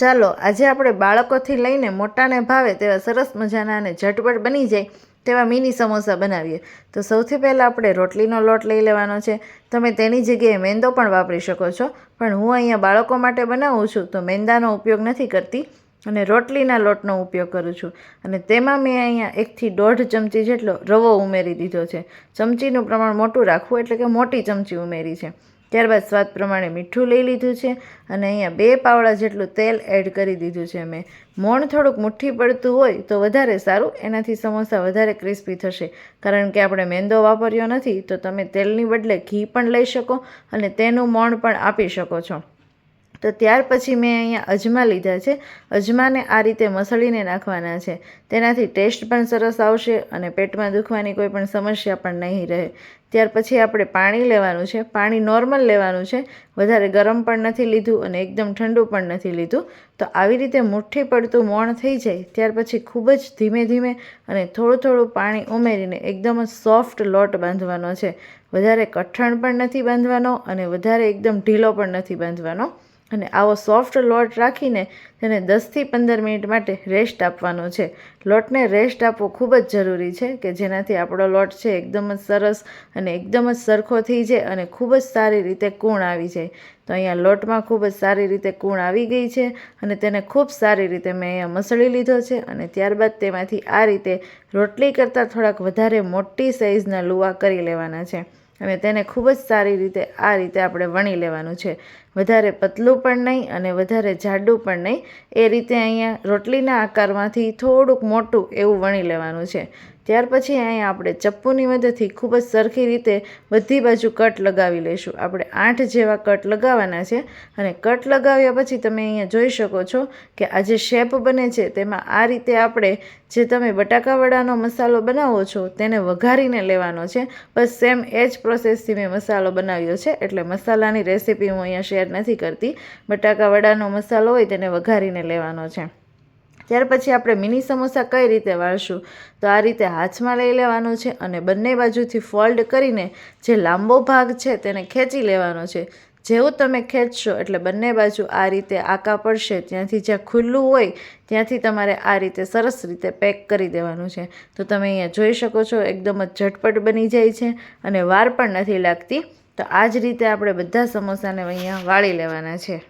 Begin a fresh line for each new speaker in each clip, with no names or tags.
ચાલો, આજે આપણે બાળકોથી લઈને મોટાને ભાવે તેવા સરસ મજાના અને ઝટપટ બની જાય તેવા મિની સમોસા બનાવીએ. તો સૌથી પહેલાં આપણે રોટલીનો લોટ લઈ લેવાનો છે. તમે તેની જગ્યાએ મેંદો પણ વાપરી શકો છો. પણ હું અહીંયા બાળકો માટે બનાવું છું તો મેંદાનો ઉપયોગ નથી કરતી અને રોટલીના લોટનો ઉપયોગ કરું છું. અને તેમાં મેં અહીંયા એકથી દોઢ ચમચી જેટલો રવો ઉમેરી દીધો છે. ચમચીનું પ્રમાણ મોટું રાખવું એટલે કે મોટી ચમચી ઉમેરી છે. ત્યારબાદ સ્વાદ પ્રમાણે મીઠું લઈ લીધું છે અને અહીંયા બે પાવડા જેટલું તેલ એડ કરી દીધું છે. મેં મોણ થોડુંક મુઠ્ઠી પડતું હોય તો વધારે સારું, એનાથી સમોસા વધારે ક્રિસ્પી થશે. કારણ કે આપણે મેંદો વાપર્યો નથી, તો તમે તેલની બદલે ઘી પણ લઈ શકો અને તેનું મોણ પણ આપી શકો છો. તો ત્યાર પછી મેં અહીંયા અજમા લીધા છે. અજમાને આ રીતે મસળીને નાખવાના છે. તેનાથી ટેસ્ટ પણ સરસ આવશે અને પેટમાં દુખવાની કોઈ પણ સમસ્યા પણ નહીં રહે. ત્યાર પછી આપણે પાણી લેવાનું છે. પાણી નોર્મલ લેવાનું છે. વધારે ગરમ પણ નથી લીધું અને એકદમ ઠંડુ પણ નથી લીધું. તો આવી રીતે મુઠ્ઠી પડતું મોણ થઈ જાય ત્યાર પછી ખૂબ જ ધીમે ધીમે અને થોડું થોડું પાણી ઉમેરીને એકદમ જ સોફ્ટ લોટ બાંધવાનો છે. વધારે કઠણ પણ નથી બાંધવાનો અને વધારે એકદમ ઢીલો પણ નથી બાંધવાનો. અને આવો સોફ્ટ લોટ રાખીને તેને દસથી પંદર મિનિટ માટે રેસ્ટ આપવાનો છે. લોટને રેસ્ટ આપવો ખૂબ જ જરૂરી છે કે જેનાથી આપણો લોટ છે એકદમ જ સરસ અને એકદમ જ સરખો થઈ જાય અને ખૂબ જ સારી રીતે કૂણ આવી જાય. તો અહીંયા લોટમાં ખૂબ જ સારી રીતે કૂણ આવી ગઈ છે અને તેને ખૂબ સારી રીતે મેં અહીંયા મસળી લીધો છે અને ત્યારબાદ તેમાંથી આ રીતે રોટલી કરતાં થોડાક વધારે મોટી સાઇઝના લુવા કરી લેવાના છે. અને તેને ખૂબ જ સારી રીતે આ રીતે આપણે વણી લેવાનું છે. વધારે પતલું પણ નહીં અને વધારે જાડું પણ નહીં. એ રીતે અહીંયા રોટલીના આકારમાંથી થોડુંક મોટું એવું વણી લેવાનું છે. ત્યાર પછી અહીંયા આપણે ચપ્પુની મદદથી ખૂબ જ સરખી રીતે બધી બાજુ કટ લગાવી લઈશું. આપણે આઠ જેવા કટ લગાવવાના છે અને કટ લગાવ્યા પછી તમે અહીંયા જોઈ શકો છો કે આ જે શેપ બને છે તેમાં આ રીતે આપણે જે તમે બટાકાવડાનો મસાલો બનાવો છો તેને વઘારીને લેવાનો છે. બસ સેમ એ જ પ્રોસેસથી મેં મસાલો બનાવ્યો છે એટલે મસાલાની રેસીપી હું અહીંયા શેર નથી કરતી. બટાકાવડાનો મસાલો હોય તેને વઘારીને લેવાનો છે. ત્યાર પછી આપણે મિની સમોસા કઈ રીતે વાળશું? તો આ રીતે હાથમાં લઈ લેવાનું છે અને બંને બાજુથી ફોલ્ડ કરીને જે લાંબો ભાગ છે તેને ખેંચી લેવાનો છે. જેવું તમે ખેંચશો એટલે બંને બાજુ આ રીતે આકા પડશે. ત્યાંથી જ્યાં ખુલ્લું હોય, ત્યાંથી તમારે આ રીતે સરસ રીતે પેક કરી દેવાનું છે. તો તમે અહીંયા જોઈ શકો છો, એકદમ જ ઝટપટ બની જાય છે અને વાર પણ નથી લાગતી. તો આ જ રીતે આપણે બધા સમોસાને અહીંયા વાળી લેવાના છે.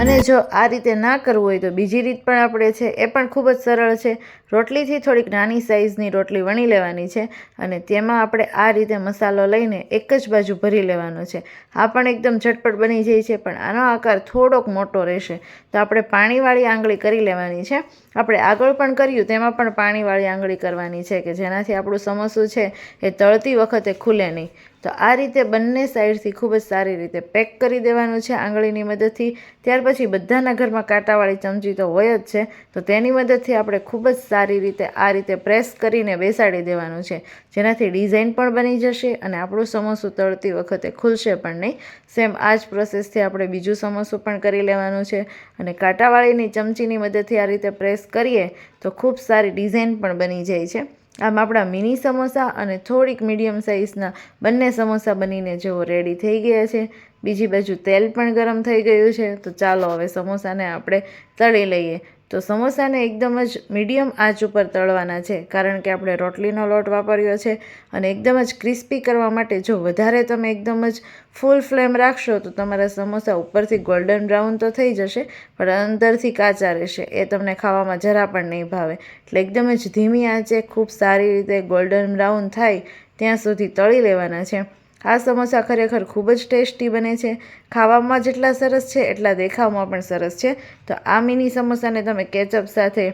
અને જો આ રીતે ના કરવું હોય તો બીજી રીત પણ આપણે છે, એ પણ ખૂબ જ સરળ છે. રોટલીથી થોડીક નાની સાઇઝની રોટલી વણી લેવાની છે અને તેમાં આપણે આ રીતે મસાલો લઈને એક જ બાજુ ભરી લેવાનો છે. આ પણ એકદમ ઝટપટ બની જાય છે, પણ આનો આકાર થોડોક મોટો રહેશે. તો આપણે પાણીવાળી આંગળી કરી લેવાની છે. આપણે આગળ પણ કર્યું, તેમાં પણ પાણીવાળી આંગળી કરવાની છે કે જેનાથી આપણું સમોસું છે, એ તળતી વખતે ખુલે નહીં. તો આ રીતે બંને સાઈડથી ખૂબ જ સારી રીતે પેક કરી દેવાનું છે આંગળીની મદદથી. ત્યાર પછી બધાના ઘરમાં કાંટાવાળી ચમચી તો હોય જ છે. તો તેની મદદથી આપણે ખૂબ જ સારી રીતે આ રીતે પ્રેસ કરીને બેસાડી દેવાનું છે. જેનાથી ડિઝાઇન પણ બની જશે અને આપણું સમોસું તળતી વખતે ખુલશે પણ નહીં. સેમ આ જ પ્રોસેસથી આપણે બીજું સમોસું પણ કરી લેવાનું છે. અને કાંટાવાળીની ચમચીની મદદથી આ રીતે પ્રેસ કરીએ તો ખૂબ સારી ડિઝાઇન પણ બની જાય છે. આમ આપણા મિની સમોસા અને થોડીક મીડિયમ સાઇઝના બંને સમોસા બનીને જેવો રેડી થઈ ગયા છે. બીજી બાજુ તેલ પણ ગરમ થઈ ગયું છે. તો ચાલો હવે સમોસાને આપણે તળી લઈએ. તો સમોસાને એકદમ જ મીડિયમ આંચ ઉપર તળવાના છે, કારણ કે આપણે રોટલીનો લોટ વાપર્યો છે અને એકદમ જ ક્રિસ્પી કરવા માટે જો વધારે તમે એકદમ જ ફૂલ ફ્લેમ રાખશો તો તમારા સમોસા ઉપરથી ગોલ્ડન બ્રાઉન તો થઈ જશે, પણ અંદરથી કાચા રહેશે. એ તમને ખાવામાં જરા પણ નહીં ભાવે. એટલે એકદમ જ ધીમી આંચે ખૂબ સારી રીતે ગોલ્ડન બ્રાઉન થાય ત્યાં સુધી તળી લેવાના છે. આ સમોસા ખરેખર ખૂબ જ ટેસ્ટી બને છે. ખાવામાં જેટલા સરસ છે, એટલા દેખાવમાં પણ સરસ છે. તો આ મિની સમોસાને તમે કેચઅપ સાથે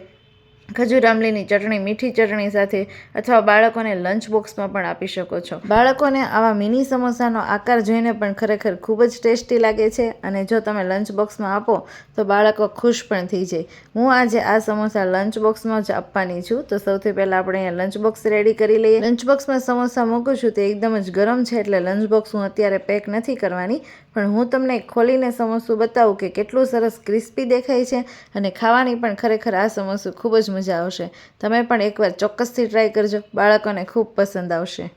ખજૂર આમલીની ચટણી, મીઠી ચટણી સાથે અથવા બાળકોને લંચ બોક્સમાં પણ આપી શકો છો. બાળકોને આવા મિની સમોસાનો આકાર જોઈને પણ ખરેખર ખૂબ જ ટેસ્ટી લાગે છે અને જો તમે લંચ બોક્સમાં આપો, તો બાળકો ખુશ પણ થઈ જાય. હું આજે આ સમોસા લંચ બોક્સમાં જ આપવાની છું. તો સૌથી પહેલાં આપણે અહીંયા લંચ બોક્સ રેડી કરી લઈએ. લંચ બોક્સમાં સમોસા મૂકું છું. તે એકદમ જ ગરમ છે એટલે લંચ બોક્સ હું અત્યારે પેક નથી કરવાની. પણ હું તમને ખોલીને સમોસું બતાવું કે કેટલું સરસ ક્રિસ્પી દેખાય છે અને ખાવાની પણ ખરેખર આ સમોસું ખૂબ જ મજા આવશે. તમે પણ એકવાર ચોક્કસથી ટ્રાય કરજો. બાળકોને ખૂબ પસંદ આવશે.